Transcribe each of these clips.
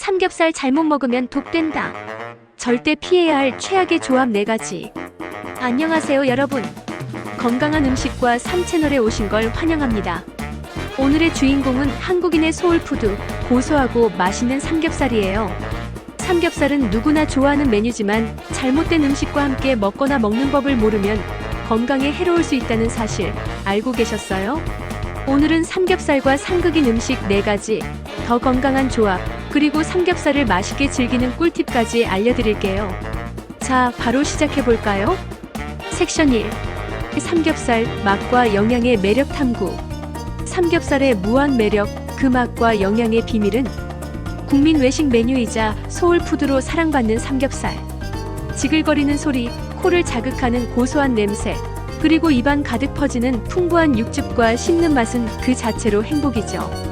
삼겹살 잘못 먹으면 독된다. 절대 피해야 할 최악의 조합 네 가지. 안녕하세요, 여러분. 건강한 음식과 3채널에 오신 걸 환영합니다. 오늘의 주인공은 한국인의 소울푸드, 고소하고 맛있는 삼겹살이에요. 삼겹살은 누구나 좋아하는 메뉴지만 잘못된 음식과 함께 먹거나 먹는 법을 모르면 건강에 해로울 수 있다는 사실 알고 계셨어요? 오늘은 삼겹살과 상극인 음식 4가지, 더 건강한 조합, 그리고 삼겹살을 맛있게 즐기는 꿀팁까지 알려드릴게요. 자, 바로 시작해볼까요? 섹션 1. 삼겹살, 맛과 영양의 매력 탐구. 삼겹살의 무한 매력, 그 맛과 영양의 비밀은 국민 외식 메뉴이자 소울푸드로 사랑받는 삼겹살. 지글거리는 소리, 코를 자극하는 고소한 냄새, 그리고 입안 가득 퍼지는 풍부한 육즙과 씹는 맛은 그 자체로 행복이죠.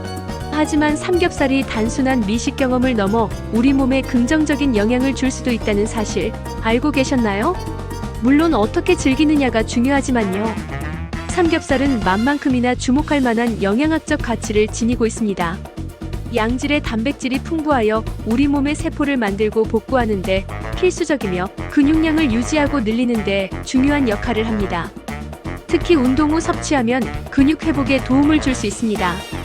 하지만 삼겹살이 단순한 미식 경험을 넘어 우리 몸에 긍정적인 영향을 줄 수도 있다는 사실 알고 계셨나요? 물론 어떻게 즐기느냐가 중요하지만요. 삼겹살은 맛만큼이나 주목할 만한 영양학적 가치를 지니고 있습니다. 양질의 단백질이 풍부하여 우리 몸의 세포를 만들고 복구하는데 필수적이며 근육량을 유지하고 늘리는데 중요한 역할을 합니다. 특히 운동 후 섭취하면 근육 회복에 도움을 줄 수 있습니다.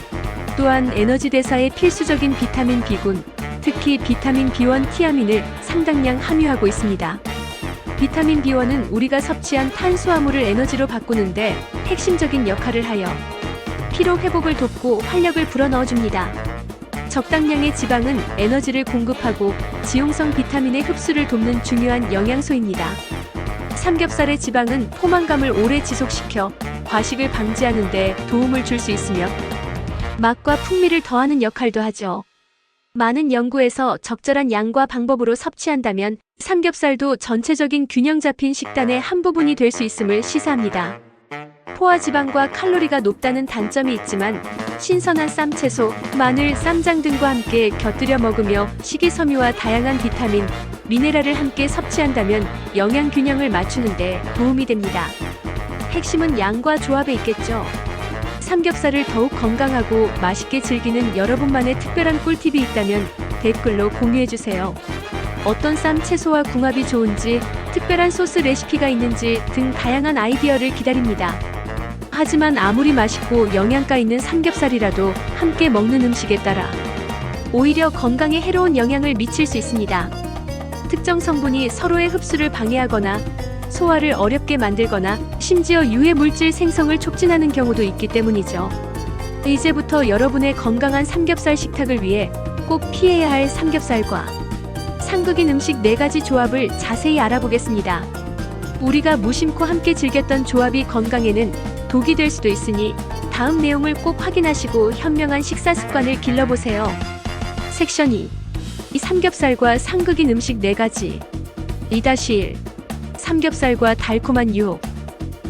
또한 에너지 대사에 필수적인 비타민 B군, 특히 비타민 B1 티아민을 상당량 함유하고 있습니다. 비타민 B1은 우리가 섭취한 탄수화물을 에너지로 바꾸는데 핵심적인 역할을 하여 피로 회복을 돕고 활력을 불어넣어 줍니다. 적당량의 지방은 에너지를 공급하고 지용성 비타민의 흡수를 돕는 중요한 영양소입니다. 삼겹살의 지방은 포만감을 오래 지속시켜 과식을 방지하는 데 도움을 줄 수 있으며 맛과 풍미를 더하는 역할도 하죠. 많은 연구에서 적절한 양과 방법으로 섭취한다면 삼겹살도 전체적인 균형 잡힌 식단의 한 부분이 될 수 있음을 시사합니다. 포화 지방과 칼로리가 높다는 단점이 있지만 신선한 쌈 채소, 마늘, 쌈장 등과 함께 곁들여 먹으며 식이섬유와 다양한 비타민, 미네랄을 함께 섭취한다면 영양 균형을 맞추는데 도움이 됩니다. 핵심은 양과 조합에 있겠죠. 삼겹살을 더욱 건강하고 맛있게 즐기는 여러분만의 특별한 꿀팁이 있다면 댓글로 공유해주세요. 어떤 쌈 채소와 궁합이 좋은지, 특별한 소스 레시피가 있는지 등 다양한 아이디어를 기다립니다. 하지만 아무리 맛있고 영양가 있는 삼겹살이라도 함께 먹는 음식에 따라 오히려 건강에 해로운 영향을 미칠 수 있습니다. 특정 성분이 서로의 흡수를 방해하거나 소화를 어렵게 만들거나 심지어 유해 물질 생성을 촉진하는 경우도 있기 때문이죠. 이제부터 여러분의 건강한 삼겹살 식탁을 위해 꼭 피해야 할 삼겹살과 상극인 음식 4가지 조합을 자세히 알아보겠습니다. 우리가 무심코 함께 즐겼던 조합이 건강에는 독이 될 수도 있으니 다음 내용을 꼭 확인하시고 현명한 식사 습관을 길러보세요. 섹션 2. 이 삼겹살과 상극인 음식 4가지. 2-1. 삼겹살과 달콤한 유혹.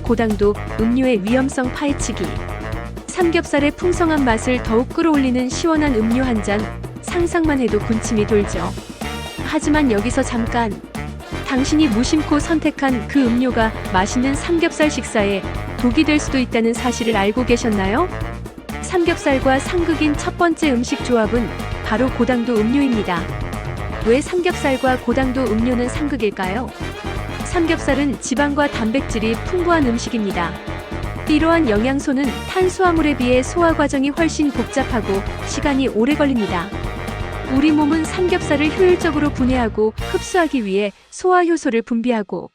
고당도 음료의 위험성 파헤치기. 삼겹살의 풍성한 맛을 더욱 끌어올리는 시원한 음료 한 잔. 상상만 해도 군침이 돌죠. 하지만 여기서 잠깐. 당신이 무심코 선택한 그 음료가 맛있는 삼겹살 식사에 독이 될 수도 있다는 사실을 알고 계셨나요? 삼겹살과 상극인 첫 번째 음식 조합은 바로 고당도 음료입니다. 왜 삼겹살과 고당도 음료는 상극일까요? 삼겹살은 지방과 단백질이 풍부한 음식입니다. 이러한 영양소는 탄수화물에 비해 소화 과정이 훨씬 복잡하고 시간이 오래 걸립니다. 우리 몸은 삼겹살을 효율적으로 분해하고 흡수하기 위해 소화 효소를 분비하고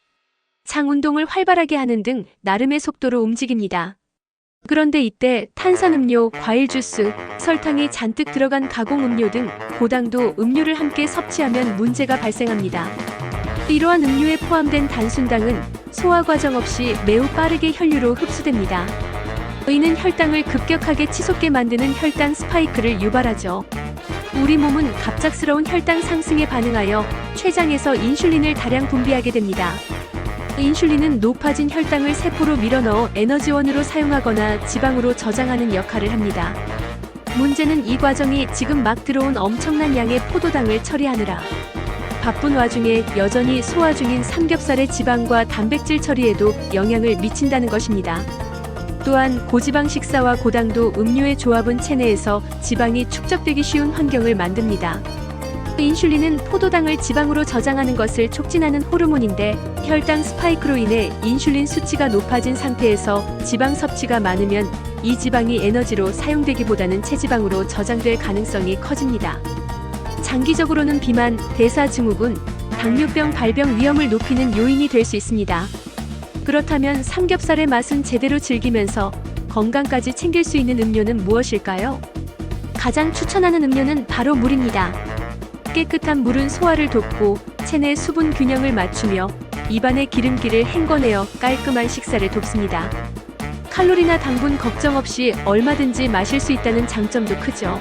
장 운동을 활발하게 하는 등 나름의 속도로 움직입니다. 그런데 이때 탄산음료, 과일 주스, 설탕이 잔뜩 들어간 가공 음료 등 고당도 음료를 함께 섭취하면 문제가 발생합니다. 이러한 음료에 포함된 단순당은 소화 과정 없이 매우 빠르게 혈류로 흡수됩니다. 이는 혈당을 급격하게 치솟게 만드는 혈당 스파이크를 유발하죠. 우리 몸은 갑작스러운 혈당 상승에 반응하여 췌장에서 인슐린을 다량 분비하게 됩니다. 인슐린은 높아진 혈당을 세포로 밀어넣어 에너지원으로 사용하거나 지방으로 저장하는 역할을 합니다. 문제는 이 과정이 지금 막 들어온 엄청난 양의 포도당을 처리하느라 바쁜 와중에 여전히 소화 중인 삼겹살의 지방과 단백질 처리에도 영향을 미친다는 것입니다. 또한 고지방 식사와 고당도 음료의 조합은 체내에서 지방이 축적되기 쉬운 환경을 만듭니다. 인슐린은 포도당을 지방으로 저장하는 것을 촉진하는 호르몬인데 혈당 스파이크로 인해 인슐린 수치가 높아진 상태에서 지방 섭취가 많으면 이 지방이 에너지로 사용되기보다는 체지방으로 저장될 가능성이 커집니다. 장기적으로는 비만, 대사 증후군, 당뇨병 발병 위험을 높이는 요인이 될 수 있습니다. 그렇다면 삼겹살의 맛은 제대로 즐기면서 건강까지 챙길 수 있는 음료는 무엇일까요? 가장 추천하는 음료는 바로 물입니다. 깨끗한 물은 소화를 돕고 체내 수분 균형을 맞추며 입안의 기름기를 헹궈내어 깔끔한 식사를 돕습니다. 칼로리나 당분 걱정 없이 얼마든지 마실 수 있다는 장점도 크죠.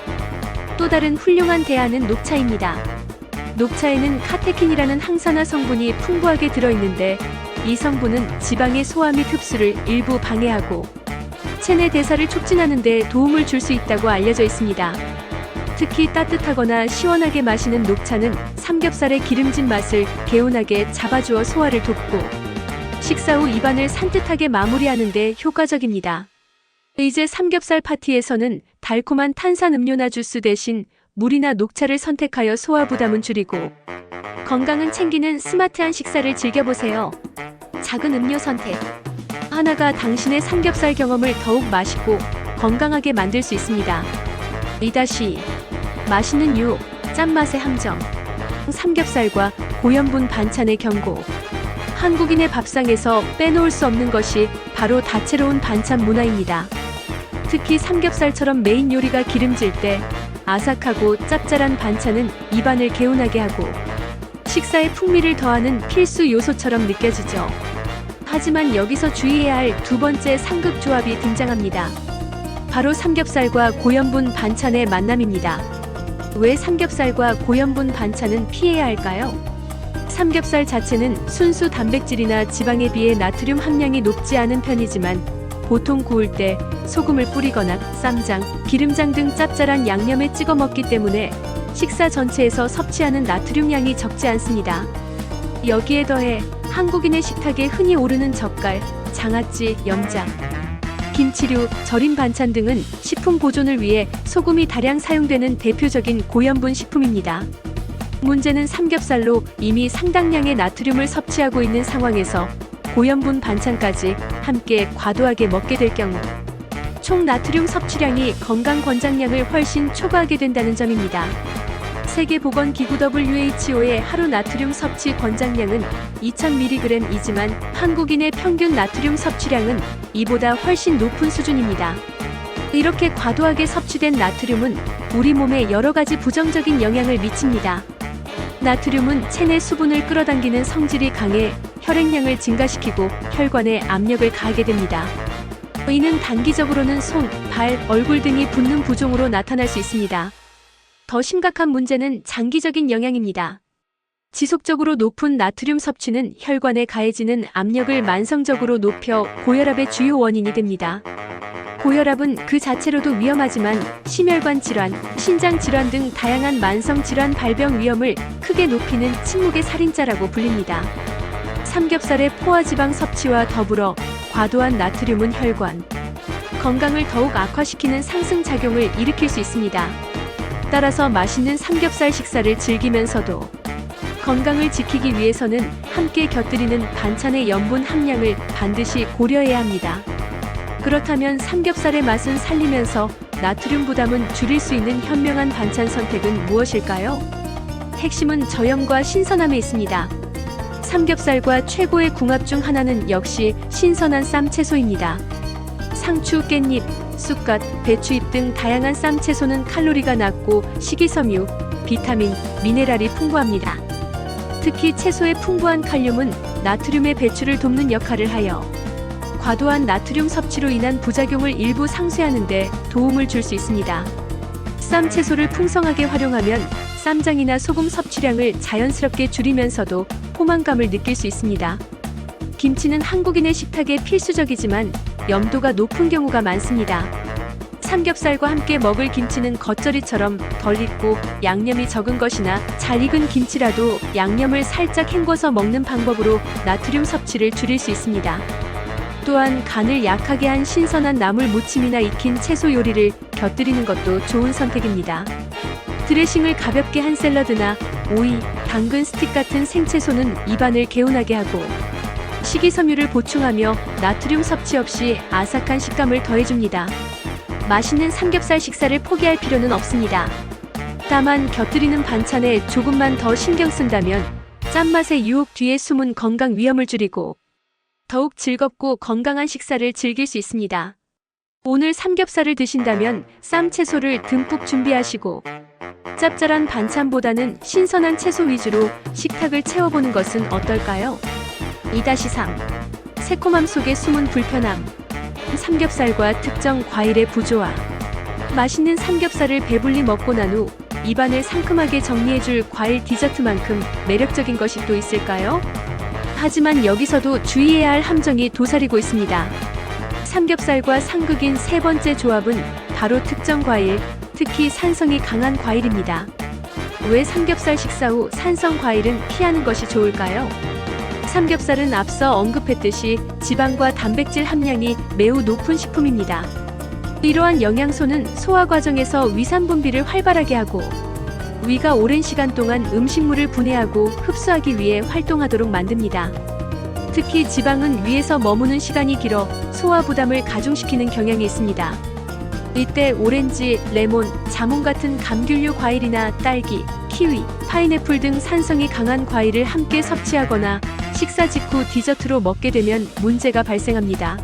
또 다른 훌륭한 대안은 녹차입니다. 녹차에는 카테킨이라는 항산화 성분이 풍부하게 들어있는데 이 성분은 지방의 소화 및 흡수를 일부 방해하고 체내 대사를 촉진하는 데 도움을 줄 수 있다고 알려져 있습니다. 특히 따뜻하거나 시원하게 마시는 녹차는 삼겹살의 기름진 맛을 개운하게 잡아주어 소화를 돕고 식사 후 입안을 산뜻하게 마무리하는 데 효과적입니다. 이제 삼겹살 파티에서는 달콤한 탄산 음료나 주스 대신 물이나 녹차를 선택하여 소화 부담은 줄이고 건강은 챙기는 스마트한 식사를 즐겨보세요. 작은 음료 선택. 하나가 당신의 삼겹살 경험을 더욱 맛있고 건강하게 만들 수 있습니다. 이다시 맛있는 유혹, 짠맛의 함정. 삼겹살과 고염분 반찬의 경고. 한국인의 밥상에서 빼놓을 수 없는 것이 바로 다채로운 반찬 문화입니다. 특히 삼겹살처럼 메인 요리가 기름질 때 아삭하고 짭짤한 반찬은 입안을 개운하게 하고 식사의 풍미를 더하는 필수 요소처럼 느껴지죠. 하지만 여기서 주의해야 할 두 번째 상급 조합이 등장합니다. 바로 삼겹살과 고염분 반찬의 만남입니다. 왜 삼겹살과 고염분 반찬은 피해야 할까요? 삼겹살 자체는 순수 단백질이나 지방에 비해 나트륨 함량이 높지 않은 편이지만 보통 구울 때 소금을 뿌리거나 쌈장, 기름장 등 짭짤한 양념에 찍어 먹기 때문에 식사 전체에서 섭취하는 나트륨 양이 적지 않습니다. 여기에 더해 한국인의 식탁에 흔히 오르는 젓갈, 장아찌, 염장, 김치류, 절임 반찬 등은 식품 보존을 위해 소금이 다량 사용되는 대표적인 고염분 식품입니다. 문제는 삼겹살로 이미 상당량의 나트륨을 섭취하고 있는 상황에서 고염분 반찬까지 함께 과도하게 먹게 될 경우 총 나트륨 섭취량이 건강 권장량을 훨씬 초과하게 된다는 점입니다. 세계보건기구 WHO의 하루 나트륨 섭취 권장량은 2000mg이지만 한국인의 평균 나트륨 섭취량은 이보다 훨씬 높은 수준입니다. 이렇게 과도하게 섭취된 나트륨은 우리 몸에 여러 가지 부정적인 영향을 미칩니다. 나트륨은 체내 수분을 끌어당기는 성질이 강해 혈액량을 증가시키고 혈관에 압력을 가하게 됩니다. 이는 단기적으로는 손, 발, 얼굴 등이 붓는 부종으로 나타날 수 있습니다. 더 심각한 문제는 장기적인 영향입니다. 지속적으로 높은 나트륨 섭취는 혈관에 가해지는 압력을 만성적으로 높여 고혈압의 주요 원인이 됩니다. 고혈압은 그 자체로도 위험하지만 심혈관 질환, 신장 질환 등 다양한 만성 질환 발병 위험을 크게 높이는 침묵의 살인자라고 불립니다. 삼겹살의 포화지방 섭취와 더불어 과도한 나트륨은 혈관, 건강을 더욱 악화시키는 상승 작용을 일으킬 수 있습니다. 따라서 맛있는 삼겹살 식사를 즐기면서도 건강을 지키기 위해서는 함께 곁들이는 반찬의 염분 함량을 반드시 고려해야 합니다. 그렇다면 삼겹살의 맛은 살리면서 나트륨 부담은 줄일 수 있는 현명한 반찬 선택은 무엇일까요? 핵심은 저염과 신선함에 있습니다. 삼겹살과 최고의 궁합 중 하나는 역시 신선한 쌈 채소입니다. 상추, 깻잎, 쑥갓, 배추잎 등 다양한 쌈 채소는 칼로리가 낮고 식이섬유, 비타민, 미네랄이 풍부합니다. 특히 채소의 풍부한 칼륨은 나트륨의 배출을 돕는 역할을 하여 과도한 나트륨 섭취로 인한 부작용을 일부 상쇄하는데 도움을 줄 수 있습니다. 쌈 채소를 풍성하게 활용하면 쌈장이나 소금 섭취량을 자연스럽게 줄이면서도 포만감을 느낄 수 있습니다. 김치는 한국인의 식탁에 필수적이지만 염도가 높은 경우가 많습니다. 삼겹살과 함께 먹을 김치는 겉절이처럼 덜 익고 양념이 적은 것이나 잘 익은 김치라도 양념을 살짝 헹궈서 먹는 방법으로 나트륨 섭취를 줄일 수 있습니다. 또한 간을 약하게 한 신선한 나물 무침이나 익힌 채소 요리를 곁들이는 것도 좋은 선택입니다. 드레싱을 가볍게 한 샐러드나 오이, 당근 스틱 같은 생채소는 입안을 개운하게 하고 식이섬유를 보충하며 나트륨 섭취 없이 아삭한 식감을 더해줍니다. 맛있는 삼겹살 식사를 포기할 필요는 없습니다. 다만 곁들이는 반찬에 조금만 더 신경 쓴다면 짠맛의 유혹 뒤에 숨은 건강 위험을 줄이고 더욱 즐겁고 건강한 식사를 즐길 수 있습니다. 오늘 삼겹살을 드신다면 쌈 채소를 듬뿍 준비하시고 짭짤한 반찬보다는 신선한 채소 위주로 식탁을 채워보는 것은 어떨까요? 2-3 새콤함 속에 숨은 불편함 삼겹살과 특정 과일의 부조화 맛있는 삼겹살을 배불리 먹고 난 후 입안을 상큼하게 정리해줄 과일 디저트만큼 매력적인 것이 또 있을까요? 하지만 여기서도 주의해야 할 함정이 도사리고 있습니다. 삼겹살과 상극인 세 번째 조합은 바로 특정 과일, 특히 산성이 강한 과일입니다. 왜 삼겹살 식사 후 산성 과일은 피하는 것이 좋을까요? 삼겹살은 앞서 언급했듯이 지방과 단백질 함량이 매우 높은 식품입니다. 이러한 영양소는 소화 과정에서 위산 분비를 활발하게 하고 위가 오랜 시간 동안 음식물을 분해하고 흡수하기 위해 활동하도록 만듭니다. 특히 지방은 위에서 머무는 시간이 길어 소화 부담을 가중시키는 경향이 있습니다. 이때 오렌지, 레몬, 자몽 같은 감귤류 과일이나 딸기, 키위, 파인애플 등 산성이 강한 과일을 함께 섭취하거나 식사 직후 디저트로 먹게 되면 문제가 발생합니다.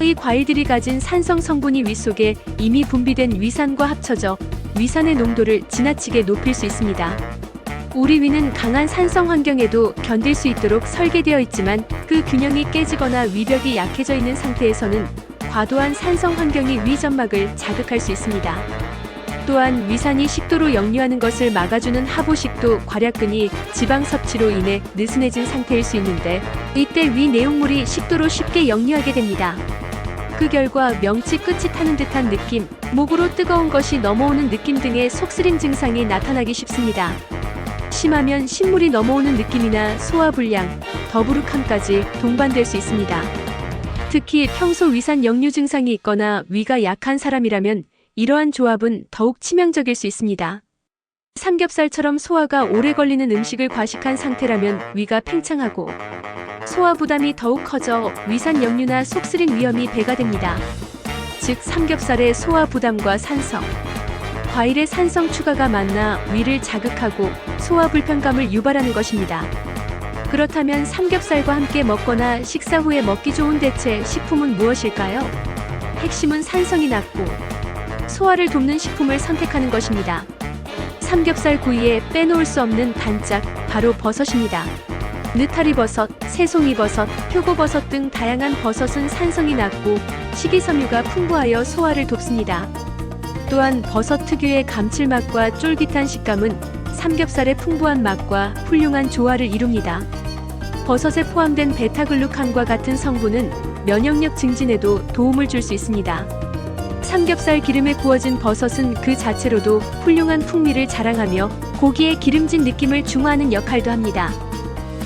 이 과일들이 가진 산성 성분이 위 속에 이미 분비된 위산과 합쳐져 위산의 농도를 지나치게 높일 수 있습니다. 우리 위는 강한 산성 환경에도 견딜 수 있도록 설계되어 있지만 그 균형이 깨지거나 위벽이 약해져 있는 상태에서는 과도한 산성 환경이 위 점막을 자극할 수 있습니다. 또한 위산이 식도로 역류하는 것을 막아주는 하부식도 괄약근이 지방 섭취로 인해 느슨해진 상태일 수 있는데 이때 위 내용물이 식도로 쉽게 역류하게 됩니다. 그 결과 명치 끝이 타는 듯한 느낌, 목으로 뜨거운 것이 넘어오는 느낌 등의 속쓰림 증상이 나타나기 쉽습니다. 심하면 신물이 넘어오는 느낌이나 소화불량, 더부룩함까지 동반될 수 있습니다. 특히 평소 위산 역류 증상이 있거나 위가 약한 사람이라면 이러한 조합은 더욱 치명적일 수 있습니다. 삼겹살처럼 소화가 오래 걸리는 음식을 과식한 상태라면 위가 팽창하고 소화 부담이 더욱 커져 위산 역류나 속쓰림 위험이 배가 됩니다. 즉 삼겹살의 소화 부담과 산성, 과일의 산성 추가가 만나 위를 자극하고 소화 불편감을 유발하는 것입니다. 그렇다면 삼겹살과 함께 먹거나 식사 후에 먹기 좋은 대체 식품은 무엇일까요? 핵심은 산성이 낮고 소화를 돕는 식품을 선택하는 것입니다. 삼겹살 구이에 빼놓을 수 없는 단짝, 바로 버섯입니다. 느타리 버섯, 새송이 버섯, 표고버섯 등 다양한 버섯은 산성이 낮고 식이섬유가 풍부하여 소화를 돕습니다. 또한 버섯 특유의 감칠맛과 쫄깃한 식감은 삼겹살의 풍부한 맛과 훌륭한 조화를 이룹니다. 버섯에 포함된 베타글루칸과 같은 성분은 면역력 증진에도 도움을 줄 수 있습니다. 삼겹살 기름에 구워진 버섯은 그 자체로도 훌륭한 풍미를 자랑하며 고기의 기름진 느낌을 중화하는 역할도 합니다.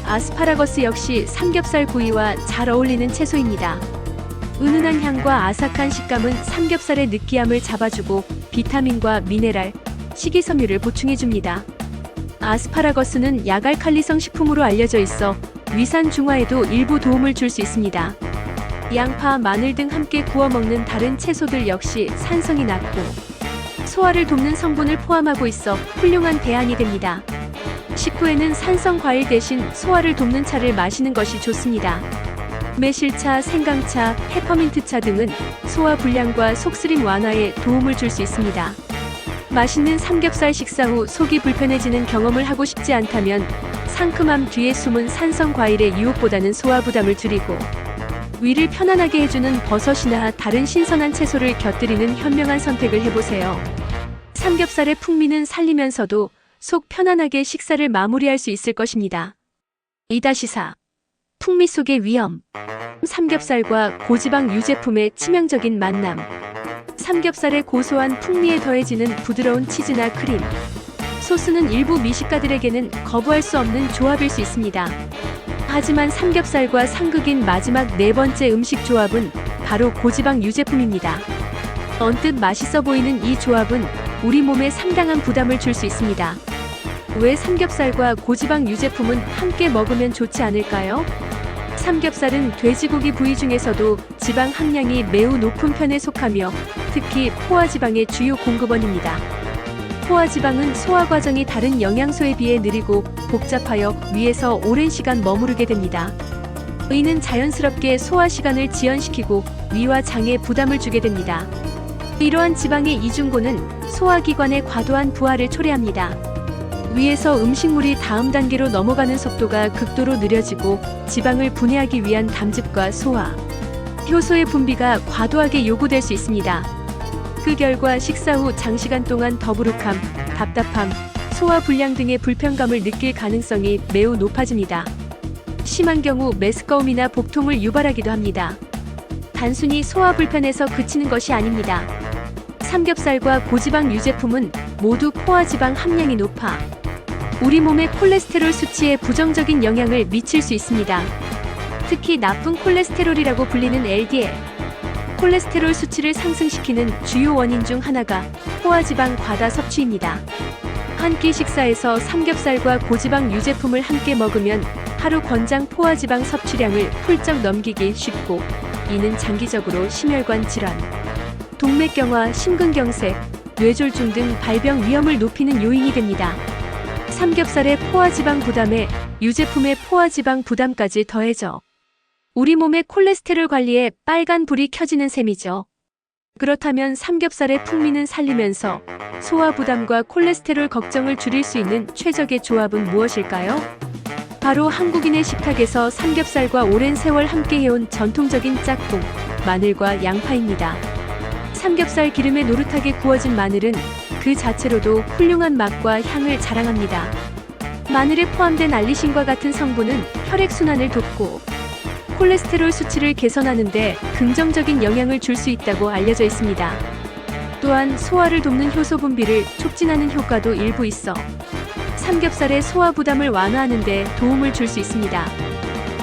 아스파라거스 역시 삼겹살 구이와 잘 어울리는 채소입니다. 은은한 향과 아삭한 식감은 삼겹살의 느끼함을 잡아주고 비타민과 미네랄, 식이섬유를 보충해줍니다. 아스파라거스는 야갈 칼리성 식품으로 알려져 있어 위산 중화에도 일부 도움을 줄 수 있습니다. 양파, 마늘 등 함께 구워 먹는 다른 채소들 역시 산성이 낮고 소화를 돕는 성분을 포함하고 있어 훌륭한 대안이 됩니다. 식후에는 산성 과일 대신 소화를 돕는 차를 마시는 것이 좋습니다. 매실차, 생강차, 페퍼민트차 등은 소화 불량과 속쓰림 완화에 도움을 줄 수 있습니다. 맛있는 삼겹살 식사 후 속이 불편해지는 경험을 하고 싶지 않다면 상큼함 뒤에 숨은 산성 과일의 유혹보다는 소화 부담을 줄이고 위를 편안하게 해주는 버섯이나 다른 신선한 채소를 곁들이는 현명한 선택을 해보세요. 삼겹살의 풍미는 살리면서도 속 편안하게 식사를 마무리할 수 있을 것입니다. 2-4 풍미 속의 위험 삼겹살과 고지방 유제품의 치명적인 만남 삼겹살의 고소한 풍미에 더해지는 부드러운 치즈나 크림 소스는 일부 미식가들에게는 거부할 수 없는 조합일 수 있습니다. 하지만 삼겹살과 상극인 마지막 네 번째 음식 조합은 바로 고지방 유제품입니다. 언뜻 맛있어 보이는 이 조합은 우리 몸에 상당한 부담을 줄 수 있습니다. 왜 삼겹살과 고지방 유제품은 함께 먹으면 좋지 않을까요? 삼겹살은 돼지고기 부위 중에서도 지방 함량이 매우 높은 편에 속하며 특히 포화지방의 주요 공급원입니다. 포화 지방은 소화 과정이 다른 영양소에 비해 느리고 복잡하여 위에서 오랜 시간 머무르게 됩니다. 이는 자연스럽게 소화 시간을 지연시키고 위와 장에 부담을 주게 됩니다. 이러한 지방의 이중고는 소화기관의 과도한 부하를 초래합니다. 위에서 음식물이 다음 단계로 넘어가는 속도가 극도로 느려지고 지방을 분해하기 위한 담즙과 소화, 효소의 분비가 과도하게 요구될 수 있습니다. 그 결과 식사 후 장시간 동안 더부룩함, 답답함, 소화 불량 등의 불편감을 느낄 가능성이 매우 높아집니다. 심한 경우 메스꺼움이나 복통을 유발하기도 합니다. 단순히 소화 불편에서 그치는 것이 아닙니다. 삼겹살과 고지방 유제품은 모두 포화 지방 함량이 높아 우리 몸의 콜레스테롤 수치에 부정적인 영향을 미칠 수 있습니다. 특히 나쁜 콜레스테롤이라고 불리는 LDL. 콜레스테롤 수치를 상승시키는 주요 원인 중 하나가 포화지방 과다 섭취입니다. 한 끼 식사에서 삼겹살과 고지방 유제품을 함께 먹으면 하루 권장 포화지방 섭취량을 훌쩍 넘기기 쉽고 이는 장기적으로 심혈관 질환, 동맥경화, 심근경색, 뇌졸중 등 발병 위험을 높이는 요인이 됩니다. 삼겹살의 포화지방 부담에 유제품의 포화지방 부담까지 더해져 우리 몸의 콜레스테롤 관리에 빨간 불이 켜지는 셈이죠. 그렇다면 삼겹살의 풍미는 살리면서 소화 부담과 콜레스테롤 걱정을 줄일 수 있는 최적의 조합은 무엇일까요? 바로 한국인의 식탁에서 삼겹살과 오랜 세월 함께 해온 전통적인 짝꿍, 마늘과 양파입니다. 삼겹살 기름에 노릇하게 구워진 마늘은 그 자체로도 훌륭한 맛과 향을 자랑합니다. 마늘에 포함된 알리신과 같은 성분은 혈액순환을 돕고 콜레스테롤 수치를 개선하는데 긍정적인 영향을 줄 수 있다고 알려져 있습니다. 또한 소화를 돕는 효소 분비를 촉진하는 효과도 일부 있어 삼겹살의 소화 부담을 완화하는 데 도움을 줄 수 있습니다.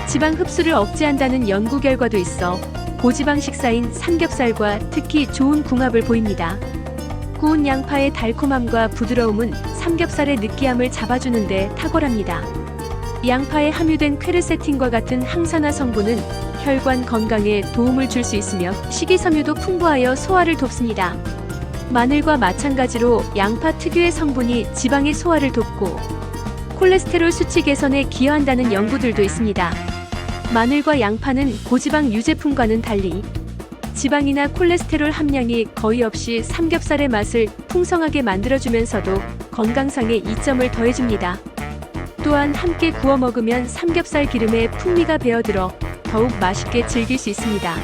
지방 흡수를 억제한다는 연구 결과도 있어 고지방 식사인 삼겹살과 특히 좋은 궁합을 보입니다. 구운 양파의 달콤함과 부드러움은 삼겹살의 느끼함을 잡아주는데 탁월합니다. 양파에 함유된 퀘르세틴과 같은 항산화 성분은 혈관 건강에 도움을 줄 수 있으며 식이섬유도 풍부하여 소화를 돕습니다. 마늘과 마찬가지로 양파 특유의 성분이 지방의 소화를 돕고 콜레스테롤 수치 개선에 기여한다는 연구들도 있습니다. 마늘과 양파는 고지방 유제품과는 달리 지방이나 콜레스테롤 함량이 거의 없이 삼겹살의 맛을 풍성하게 만들어주면서도 건강상의 이점을 더해줍니다. 또한 함께 구워 먹으면 삼겹살 기름에 풍미가 배어들어 더욱 맛있게 즐길 수 있습니다.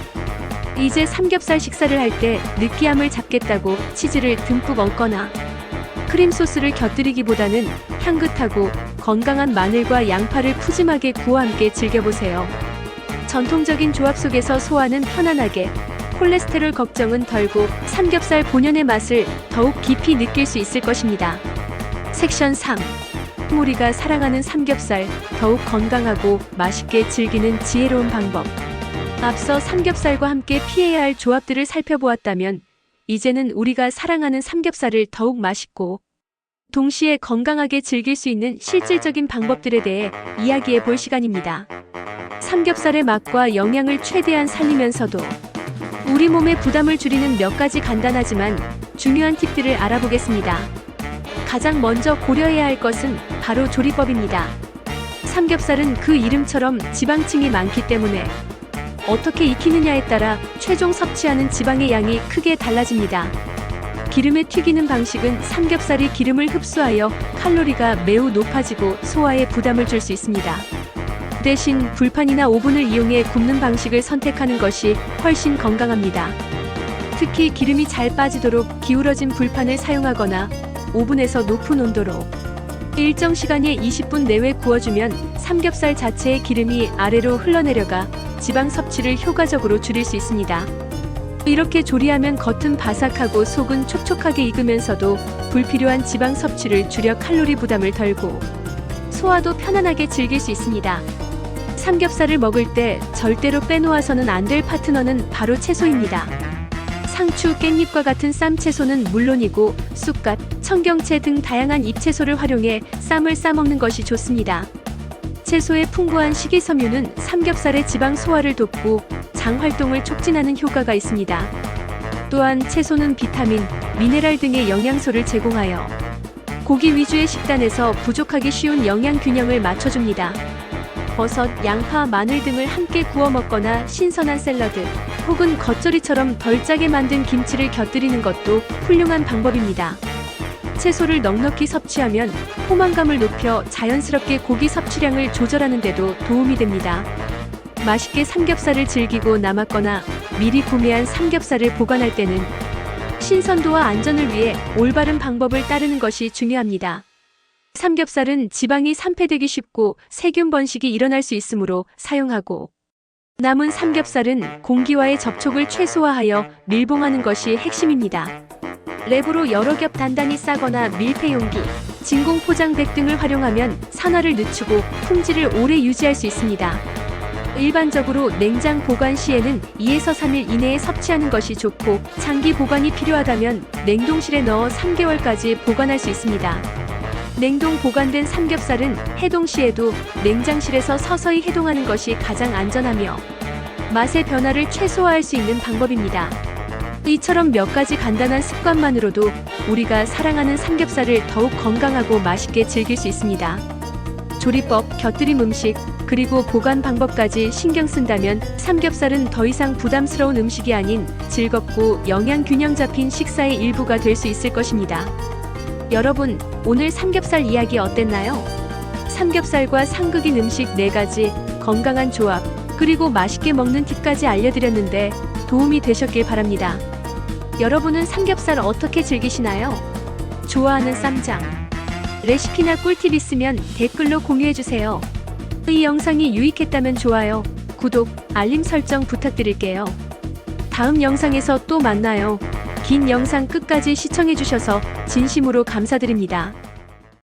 이제 삼겹살 식사를 할 때 느끼함을 잡겠다고 치즈를 듬뿍 얹거나 크림 소스를 곁들이기보다는 향긋하고 건강한 마늘과 양파를 푸짐하게 구워 함께 즐겨보세요. 전통적인 조합 속에서 소화는 편안하게, 콜레스테롤 걱정은 덜고 삼겹살 본연의 맛을 더욱 깊이 느낄 수 있을 것입니다. 섹션 3. 우리가 사랑하는 삼겹살 더욱 건강하고 맛있게 즐기는 지혜로운 방법. 앞서 삼겹살과 함께 피해야 할 조합들을 살펴보았다면 이제는 우리가 사랑하는 삼겹살을 더욱 맛있고 동시에 건강하게 즐길 수 있는 실질적인 방법들에 대해 이야기해 볼 시간입니다. 삼겹살의 맛과 영양을 최대한 살리면서도 우리 몸의 부담을 줄이는 몇 가지 간단하지만 중요한 팁들을 알아보겠습니다. 가장 먼저 고려해야 할 것은 바로 조리법입니다. 삼겹살은 그 이름처럼 지방층이 많기 때문에 어떻게 익히느냐에 따라 최종 섭취하는 지방의 양이 크게 달라집니다. 기름에 튀기는 방식은 삼겹살이 기름을 흡수하여 칼로리가 매우 높아지고 소화에 부담을 줄 수 있습니다. 대신 불판이나 오븐을 이용해 굽는 방식을 선택하는 것이 훨씬 건강합니다. 특히 기름이 잘 빠지도록 기울어진 불판을 사용하거나 오븐에서 높은 온도로 일정 시간에 20분 내외 구워주면 삼겹살 자체의 기름이 아래로 흘러내려가 지방 섭취를 효과적으로 줄일 수 있습니다. 이렇게 조리하면 겉은 바삭하고 속은 촉촉하게 익으면서도 불필요한 지방 섭취를 줄여 칼로리 부담을 덜고 소화도 편안하게 즐길 수 있습니다. 삼겹살을 먹을 때 절대로 빼놓아서는 안 될 파트너는 바로 채소입니다. 상추, 깻잎과 같은 쌈 채소는 물론이고 쑥갓, 청경채 등 다양한 잎채소를 활용해 쌈을 싸먹는 것이 좋습니다. 채소의 풍부한 식이섬유는 삼겹살의 지방 소화를 돕고 장 활동을 촉진하는 효과가 있습니다. 또한 채소는 비타민, 미네랄 등의 영양소를 제공하여 고기 위주의 식단에서 부족하기 쉬운 영양 균형을 맞춰줍니다. 버섯, 양파, 마늘 등을 함께 구워 먹거나 신선한 샐러드 혹은 겉절이처럼 덜 짜게 만든 김치를 곁들이는 것도 훌륭한 방법입니다. 채소를 넉넉히 섭취하면 포만감을 높여 자연스럽게 고기 섭취량을 조절하는 데도 도움이 됩니다. 맛있게 삼겹살을 즐기고 남았거나 미리 구매한 삼겹살을 보관할 때는 신선도와 안전을 위해 올바른 방법을 따르는 것이 중요합니다. 삼겹살은 지방이 산패되기 쉽고 세균 번식이 일어날 수 있으므로 사용하고 남은 삼겹살은 공기와의 접촉을 최소화하여 밀봉하는 것이 핵심입니다. 랩으로 여러 겹 단단히 싸거나 밀폐 용기, 진공 포장백 등을 활용하면 산화를 늦추고 품질을 오래 유지할 수 있습니다. 일반적으로 냉장 보관 시에는 2에서 3일 이내에 섭취하는 것이 좋고 장기 보관이 필요하다면 냉동실에 넣어 3개월까지 보관할 수 있습니다. 냉동 보관된 삼겹살은 해동 시에도 냉장실에서 서서히 해동하는 것이 가장 안전하며 맛의 변화를 최소화할 수 있는 방법입니다. 이처럼 몇 가지 간단한 습관만으로도 우리가 사랑하는 삼겹살을 더욱 건강하고 맛있게 즐길 수 있습니다. 조리법, 곁들임 음식, 그리고 보관 방법까지 신경 쓴다면 삼겹살은 더 이상 부담스러운 음식이 아닌 즐겁고 영양 균형 잡힌 식사의 일부가 될 수 있을 것입니다. 여러분, 오늘 삼겹살 이야기 어땠나요? 삼겹살과 상극인 음식 4가지, 건강한 조합, 그리고 맛있게 먹는 팁까지 알려드렸는데 도움이 되셨길 바랍니다. 여러분은 삼겹살 어떻게 즐기시나요? 좋아하는 쌈장, 레시피나 꿀팁 있으면 댓글로 공유해주세요. 이 영상이 유익했다면 좋아요, 구독, 알림 설정 부탁드릴게요. 다음 영상에서 또 만나요. 긴 영상 끝까지 시청해주셔서 진심으로 감사드립니다.